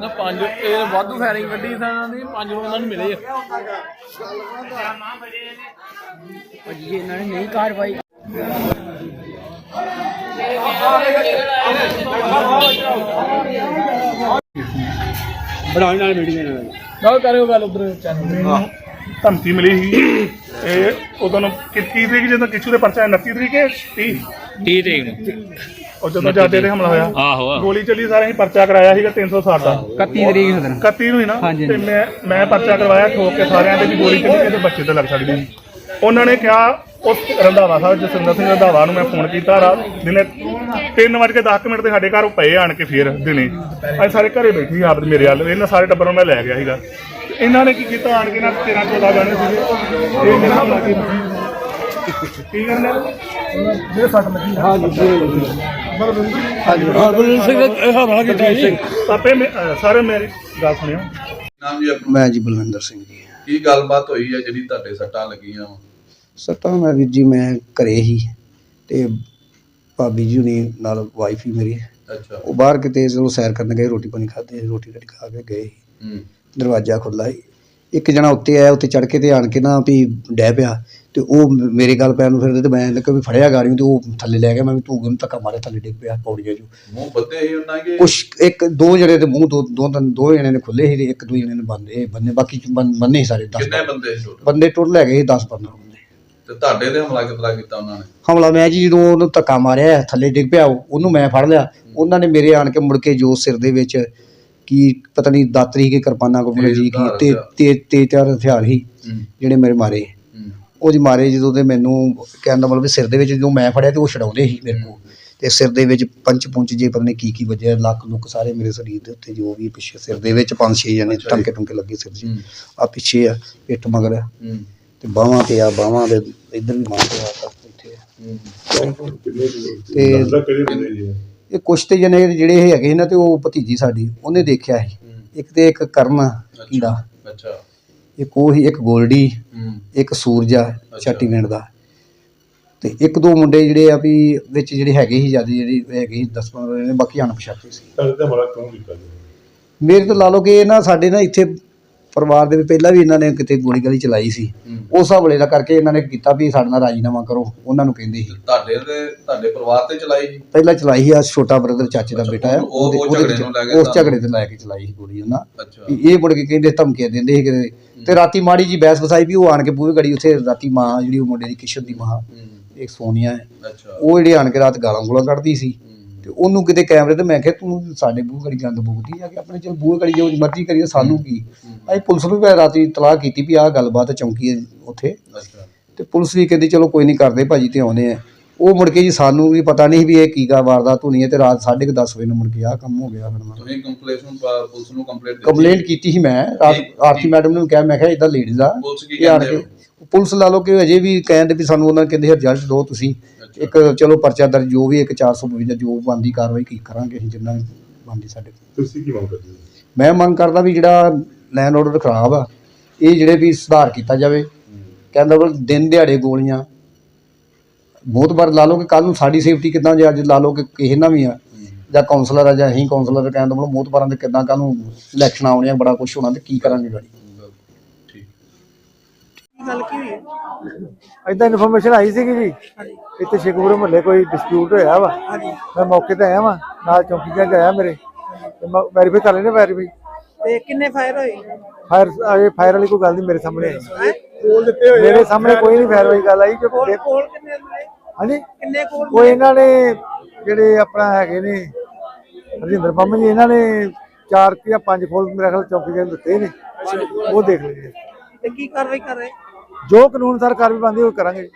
ਵਾਧੂ ਫਾਇਰਿੰਗ ਕੱਢੀ ਸੀ ਇਹਨਾਂ ਦੀ ਪੰਜ ਉਹਨਾਂ ਨੂੰ ਮਿਲੇ ਆ। ਭਾਜੀ ਇਹਨਾਂ ਨੇ ਨਹੀਂ ਕਾਰਵਾਈ। ਬਣਾਉਣ ਨਾਲ ਮੀਟਿੰਗ ਨਾਲ ਗੱਲ ਕਰਿਓ ਗੱਲ ਉਧਰ ਚੈਨਲ ਧਮਕੀ ਮਿਲੀ ਸੀ। ਇਹ ਉਦੋਂ ਨੂੰ ਕਿ- ਤਰੀਕ ਜਦੋਂ ਕਿਛੂ ਦੇ ਪਰਚਾ 29 ਤਰੀਕ ਹੈ? 30 30 ਤਰੀਕ ਨੂੰ। ਉਹ ਜਦੋਂ ਜਾਦੇ ਤੇ ਹਮਲਾ ਹੋਇਆ ਆਹੋ ਗੋਲੀ ਚੱਲੀ ਸਾਰੇ ਅਸੀਂ ਪਰਚਾ ਕਰਾਇਆ ਸੀਗਾ 360 ਦਾ। 31 ਤਰੀਕ ਨੂੰ ਦਿਨ 31 ਨੂੰ ਹੀ ਨਾ? ਤੇ ਮੈਂ ਮੈਂ ਪਰਚਾ ਕਰਵਾਇਆ ਠੋਕ ਕੇ ਸਾਰਿਆਂ ਦੇ ਵੀ ਗੋਲੀ ਚੱਲੀ ਕਿਸੇ ਬੱਚੇ ਤੇ ਲੱਗ ਸਕਦੀ ਸੀ। ਉਹਨਾਂ ਨੇ ਕਿਹਾ ਉਸ ਰੰਧਾਵਾ ਸਾਹਿਬ ਜਸਵਿੰਦਰ ਸਿੰਘ ਰੰਧਾਵਾ ਨੂੰ ਮੈਂ ਫੋਨ ਕੀਤਾ ਰਾਤ ਦਿਨੇ 3:10 ਮਿੰਟ ਤੇ ਸਾਡੇ ਘਰ ਉਹ ਪਏ ਆਣ ਕੇ ਫੇਰ ਦਿਨੇ। ਅੱਜ ਸਾਰੇ ਘਰੇ ਬੈਠੇ ਆਪ ਮੇਰੇ ਵੱਲ। ਇਹਨਾਂ ਸਾਰੇ ਟੱਬਰ ਨੂੰ ਮੈਂ ਲੈ ਗਿਆ ਸੀਗਾ। ਤੇ ਇਹਨਾਂ ਨੇ ਕੀ ਕੀਤਾ ਆਣ ਕੇ ਨਾ 13 14 ਗਾਣੇ ਸੀਗੇ। ਇਹ ਮੇਰਾ ਹਮਲਾ ਕੀਤਾ ਕੀ ਕਰਨਾ ਜਿਹੜੇ ਸੱਟ ਲੱਗੀ ਹਾਂ ਬਲਵਿੰਦਰ ਸਿੰਘ ਇਹ ਹਵਾ ਕੀਤਾ ਜੀ। ਆਪੇ ਮੇ- ਅਹ ਸਾਰੇ ਮੇਰੀ ਗੱਲ ਸੁਣਿਓ। ਨਾਮ ਜੀ ਆਪਣਾ? ਮੈਂ ਜੀ ਬਲਵਿੰਦਰ ਸਿੰਘ ਜੀ। ਕੀ ਗੱਲਬਾਤ ਹੋਈ ਹੈ ਜਿਹੜੀ ਤੁਹਾਡੇ ਸੱਟਾਂ ਲੱਗੀਆਂ ਵਾਂ? ਸੱਟਾਂ ਮੈਂ ਵੀਰ ਜੀ ਮੈਂ ਘਰੇ ਹੀ ਤੇ ਭਾਬੀ ਜੀ ਨਾਲ ਵਾਈਫ ਹੀ ਮੇਰੀ। ਅੱਛਾ। ਉਹ ਬਾਹਰ ਕਿਤੇ ਚਲੋ ਸੈਰ ਕਰਨ ਗਏ ਰੋਟੀ ਪਾਣੀ ਖਾਦੇ ਰੋਟੀ ਰਾਟੀ ਖਾ ਕੇ ਗਏ। ਹੂੰ। ਦਰਵਾਜ਼ਾ ਖੁੱਲਾ ਸੀ। ਇੱਕ ਜਣਾ ਉੱਤੇ ਆਇਆ ਉੱਤੇ ਚੜ ਕੇ ਤੇ ਆਣ ਕੇ ਨਾ ਵੀ ਡਹਿ ਪਿਆ ਤੇ ਉਹ ਮੇਰੇ ਗੱਲ ਪੈਣ ਨੂੰ ਫਿਰਦੇ ਤੇ ਮੈਂ ਲੱਗਾ ਵੀ ਫੜਿਆ ਗਾੜੀ ਤੇ ਉਹ ਥੱਲੇ ਲੈ ਗਿਆ ਮੈਂ ਵੀ ਤੂੰ ਉਹਨੂੰ ਧੱਕਾ ਮਾਰੇ ਥੱਲੇ ਡਿੱਗ ਪਿਆ ਪੌੜੀਆਂ 'ਚ। ਮੂੰਹ ਬੱਦੇ ਹੀ ਉਹਨਾਂ ਕੇ ਕੁਛ ਇੱਕ ਦੋ ਜਣੇ ਦੇ ਮੂੰਹ ਦੋ ਦੋ ਤਿੰਨ ਦੋ ਜਣੇ ਨੇ ਖੁੱਲੇ ਸੀ ਤੇ ਇੱਕ ਦੋ ਜਣੇ ਨੇ ਬੰਦੇ ਬੰਨੇ ਬਾਕੀ ਬੰਨ- ਬੰਨੇ ਸੀ ਸਾਰੇ 10 ਕਿੰਨੇ ਬੰਦੇ ਸੀ ਬੰਦੇ ਟੁੱਟ ਲੈ ਗਏ 10 15 ਬੰਦੇ। ਤੇ ਤੁਹਾਡੇ ਤੇ ਹਮਲਾ ਕਿਤਰਾ ਕੀਤਾ ਉਹਨਾਂ ਨੇ? ਹਮਲਾ ਮੈਂ ਜੀ ਜਦੋਂ ਉਹਨੂੰ ਧੱਕਾ ਮਾਰਿਆ ਥੱਲੇ ਡਿੱਗ ਪਿਆ ਉਹ, ਉਹਨੂੰ ਮੈਂ ਫੜ ਲਿਆ। ਉਹਨਾਂ ਨੇ ਮੇਰੇ ਆਣ ਕੇ ਮੁੜ ਕੇ ਜੋ ਸਿਰ ਦੇ ਵਿੱਚ ਕੀ ਪਤਾ ਨਹੀਂ ਦਾਤਰੀ ਕੇ ਕਿਰਪਾਨਾਂ ਕੋਲ ਜੀ ਕੀ ਤੇ। ਤੇ ਤੇ ਚਾਰ ਹਥਿਆਰ ਹੂੰ। ਜਿਹੜੇ ਮੇਰੇ ਮਾਰੇ। ਉਹ ਜੀ ਮਾਰੇ ਜਦੋਂ ਤੇ ਮੈਨੂੰ ਕਹਿਣ ਦਾ ਮਤਲਬ ਸਿਰ ਦੇ ਵਿੱਚ ਜਦੋਂ ਮੈਂ ਫੜਿਆ ਤੇ ਉਹ ਛਡਾਉਂਦੇ ਸੀ ਮੇਰੇ ਕੋਲ। ਤੇ ਸਿਰ ਦੇ ਵਿੱਚ ਪੰਚ ਪੁੰਚ ਜੇ ਪਤਾ ਨਹੀਂ ਕੀ ਕੀ ਵੱਜਿਆ ਲੱਕ ਲੁੱਕ ਸਾਰੇ ਮੇਰੇ ਸਰੀਰ ਦੇ ਉੱਤੇ ਜੋ ਵੀ ਪਿੱਛੇ ਸਿਰ ਦੇ ਵਿੱਚ ਪੰਜ ਛੇ ਜਣੇ ਜੀ। ਟੰਕੇ ਟੁੰਕੇ ਲੱਗੇ ਸਿਰ 'ਚ ਹੂੰ। ਆ ਪਿੱਛੇ ਆ ਪਿੱਠ ਮਗਰ ਆ, ਤੇ ਬਾਹਾਂ ਤੇ ਆ ਬਾਹਾਂ ਦੇ ਇੱਧਰ ਵੀ ਮਾਰ ਤੇ ਆ ਇੱਥੇ ਤੇ ਇਹ ਕੁਛ ਤੇ ਜਣੇ ਜਿਹੜੇ ਇਹ ਹੈਗੇ ਸੀ ਨਾ ਤੇ ਉਹ ਭਤੀਜੀ ਸਾਡੀ ਉਹਨੇ ਦੇਖਿਆ ਸੀ। ਇੱਕ ਤੇ ਇੱਕ ਕਰਨ ਕੀੜਾ। ਅੱਛਾ। ਇੱਕ ਉਹ ਹੀ ਇੱਕ ਗੋਲਡੀ ਇੱਕ ਸੂਰਜਾ ਛਾਟੀ ਪਿੰਡ ਦਾ। ਤੇ ਇੱਕ ਦੋ ਮੁੰਡੇ ਜਿਹੜੇ ਆ ਵੀ ਵਿੱਚ ਜਿਹੜੇ ਹੈਗੇ ਸੀ ਜ਼ਿਆਦਾ ਜਿਹੜੀ ਹੈਗੇ ਸੀ 10 15 ਨੇ ਬਾਕੀ ਅਣਪਛਾਤੇ ਸੀ। ਮੇਰੇ ਤਾਂ ਲਾ ਲਓ ਕਿ ਇਹ ਨਾ ਸਾਡੇ ਨਾ ਇੱਥੇ ਪਰਿਵਾਰ ਦੇ ਵਿੱਚ ਪਹਿਲਾਂ ਵੀ ਇਹਨਾਂ ਨੇ ਕਿਤੇ ਗੋਲੀ ਗਾਲੀ ਚਲਾਈ ਸੀ। ਹੂੰ। ਉਸ ਹਵਾਲੇ ਦਾ ਕਰਕੇ ਇਹਨਾਂ ਨੇ ਕੀਤਾ ਵੀ ਸਾਡੇ ਨਾਲ ਰਾਜੀਨਾਮਾ ਕਰੋ ਉਹਨਾਂ ਨੂੰ ਕਹਿੰਦੇ ਸੀ। ਤੁਹਾਡੇ ਤੇ ਤੁਹਾਡੇ ਪਰਿਵਾਰ ਤੇ ਚਲਾਈ ਸੀ? ਪਹਿਲਾਂ ਚਲਾਈ ਸੀ ਆ ਛੋਟਾ ਬ੍ਰਦਰ ਚਾਚੇ ਦਾ ਬੇਟਾ ਆ ਉਹ- ਉਹ ਉਹਦੇ- ਉਹਦੇ ਝਗੜੇ ਨੂੰ ਲੈ ਕੇ ਉਸ ਝਗੜੇ ਤੇ ਲੈ ਕੇ ਚਲਾਈ ਸੀ ਗੋਲੀ ਉਹਨਾਂ। ਇਹ ਮੁੜ ਕੇ ਕਹਿੰਦੇ ਧਮਕੀਆਂ ਦਿੰਦੇ ਸੀ ਕਿਤੇ। ਤੇ ਰਾਤੀ ਮਾੜੀ ਜੀ ਬਹਿਸ ਵਸਾਈ ਵੀ ਉਹ ਆਣ ਕੇ ਪੂਰੀ ਗੜੀ ਉੱਥੇ ਰਾਤੀ ਮਾਂ ਜਿਹੜੀ ਉਹ ਮੁੰਡੇ ਦੀ ਕਿਸ਼ਨ ਦੀ ਮਾਂ ਹੂੰ। ਇੱਕ ਸੋਨੀਆ ਹੈ। ਅੱਛਾ। ਉਹ ਜਿਹੜੇ ਆਣ ਕੇ ਰਾਤ ਗਾਲਾਂ ਗੋਲਾਂ ਕੱਢਦੀ ਸੀ। ਹੂੰ ਤੇ ਉਹਨੂੰ ਕਿਤੇ ਕੈਮਰੇ ਤੇ ਮੈਂ ਕਿਹਾ ਤੂੰ ਸਾਡੇ ਬੂਹ ਗੜੀ ਗੰਦ ਬੁਗਦੀ ਆ ਕਿ ਆਪਣੇ ਚਲ ਬੂਹ ਗੜੀ ਜੋ ਮਰਜ਼ੀ ਕਰੀਏ ਸਾਨੂੰ ਕੀ? ਅਸੀਂ ਪੁਲਿਸ ਨੂੰ ਵੀ ਰਾਤੀ ਤਲਾਹ ਕੀਤੀ ਵੀ ਆਹ ਗੱਲਬਾਤ ਚੌਂਕੀ ਉੱਥੇ। ਤੇ ਪੁਲਿਸ ਵੀ ਕਹਿੰਦੀ ਚਲੋ ਕੋਈ ਨਹੀਂ ਕਰਦੇ ਭਾਜੀ ਤੇ ਆਉਨੇ ਆ। ਉਹ ਮੁੜ ਕੇ ਜੀ ਸਾਨੂੰ ਵੀ ਪਤਾ ਨਹੀਂ ਵੀ ਇਹ ਕੀ ਗਾ ਵਾਰਦਾਤ ਹੋਣੀ ਹੈ ਤੇ ਰਾਤ 10:30 ਵਜੇ ਨੂੰ ਮੁੜ ਕੇ ਆਹ ਕੰਮ ਹੋ ਗਿਆ ਫਿਰ ਮੈਂ ਤੁਸੀਂ ਕੰਪਲੇਂਟ ਪੁਲਿਸ ਨੂੰ ਕੰਪਲੇਂਟ ਕੰਪਲੇਂਟ ਕੀਤੀ ਸੀ ਮੈਂ। ਰਾਤ ਆਰਤੀ ਮੈਡਮ ਨੂੰ ਕਿਹਾ ਮੈਂ ਕਿਹਾ ਇਦਾਂ ਲੇਡੀਜ਼ ਆ। ਪੁਲਿਸ ਕੀ ਇਹ ਆਣ ਕਹਿੰਦੇ ਕੇ ਪੁਲਿਸ ਲਾ ਲਓ ਕਿ ਅਜੇ ਵੀ ਕਹਿੰਦੇ ਵੀ ਸਾਨੂੰ ਉਹਨਾਂ ਕਹਿੰਦੇ ਰਿਜ਼ਲਟ ਦਿਓ ਤੁਸੀਂ। ਇੱਕ ਚਲੋ ਪਰਚਾ ਦਰਜ ਜੋ ਵੀ ਇੱਕ 452 ਜੋ ਬੰਦੀ ਕਾਰਵਾਈ ਕੀ ਕਰਾਂਗੇ ਅਸੀਂ ਜਿੰਨਾ ਬੰਦੀ ਸਾਡੇ। ਤੁਸੀਂ ਕੀ ਮੰਗ ਕਰਦੇ ਹੋ ਮੈਂ ਮੰਗ ਕਰਦਾ ਵੀ ਜਿਹੜਾ ਲੈਂਡ ਆਰਡਰ ਖਰਾਬ ਆ ਇਹ ਜਿਹੜੇ ਵੀ ਸੁਧਾਰ ਕੀਤਾ ਜਾਵੇ ਕਹਿੰਦਾ ਵੀ ਦਿਨ ਦਿਹਾੜੇ ਗੋਲੀਆਂ ਬਹੁਤ ਵਾਰ ਲਾ ਲਓ ਕਿ ਕੱਲ ਨੂੰ ਸਾਡੀ ਸੇਫਟੀ ਕਿੱਦਾਂ ਜੇ ਅੱਜ ਲਾ ਲਓ ਕਿ ਕਿਸੇ ਨਾਲ ਵੀ ਆ ਜਾਂ ਕਾਉਂਸਲਰ ਆ ਜਾਂ ਅਸੀਂ ਕਾਉਂਸਲਰ ਕਹਿੰਦਾ ਮਤਲਬ ਬਹੁਤ ਵਾਰਾਂ ਦੇ ਕਿੱਦਾਂ ਕੱਲ ਨੂੰ ਇਲੈਕਸ਼ਨ ਆਉਣੀਆਂ ਬੜਾ ਕੁਝ ਹੋਣਾ ਤੇ ਕੀ ਕਰਾਂਗੇ ਗਾੜੀ ਇਦਾਂ ਇਨਫੋਰਮੇਸ਼ਨ ਆਈ ਸੀਗੀ ਜੀ। ਇੱਥੇ ਸ਼ੇਖੂਪੁਰ ਮਹੱਲੇ ਕੋਈ ਡਿਸਪਿਊਟ ਹੋਇਆ ਵਾ। ਮੈਂ ਮੌਕੇ ਤੇ ਆਇਆ ਵਾਂ ਨਾਲ ਚੌਂਕੀ ਜਾ ਆਇਆ ਮੇਰੇ। ਤੇ ਵੈਰੀਫਾਈ ਕਰ ਲੈਣੇ ਵੈਰੀਫਾਈ ਤੇ ਕਿੰਨੇ ਫਾਇਰ ਹੋਏ? ਫਾਇਰ ਆਏ ਫਾਇਰ ਵਾਲੀ ਕੋਈ ਗੱਲ ਨਹੀਂ ਮੇਰੇ ਸਾਹਮਣੇ ਆਈ। ਮੇਰੇ ਸਾਹਮਣੇ ਕੋਈ ਨਹੀਂ ਫਾਇਰ ਵਾਲੀ ਗੱਲ ਆਈ ਜੋ ਕੋਲ ਕੋਲ ਕਿੰਨੇ ਮਿਲੇ ਹਾਂਜੀ। ਕਿੰਨੇ ਕੋਲ ਉਹ ਇਹਨਾਂ ਨੇ ਜਿਹੜੇ ਆਪਣਾ ਹੈਗੇ ਨੇ ਹਰਜਿੰਦਰ ਪੰਮ ਜੀ ਇਹਨਾਂ ਨੇ ਚਾਰ ਕੁ ਜਾਂ ਪੰਜ ਖੋਲ ਮੇਰੇ ਖਿਆਲ ਚੌਂਕੀ ਦੇ ਦਿੱਤੇ ਨੇ। ਉਹ ਦੇਖ ਲਈਏ ਤੇ ਕੀ ਕਾਰਵਾਈ ਕਰ ਰਹੇ? ਜੋ ਕਾਨੂੰਨ ਸਰ ਕਾਰਵਾਈ ਬੰਦੀ ਉਹ ਕਰਾਂਗੇ।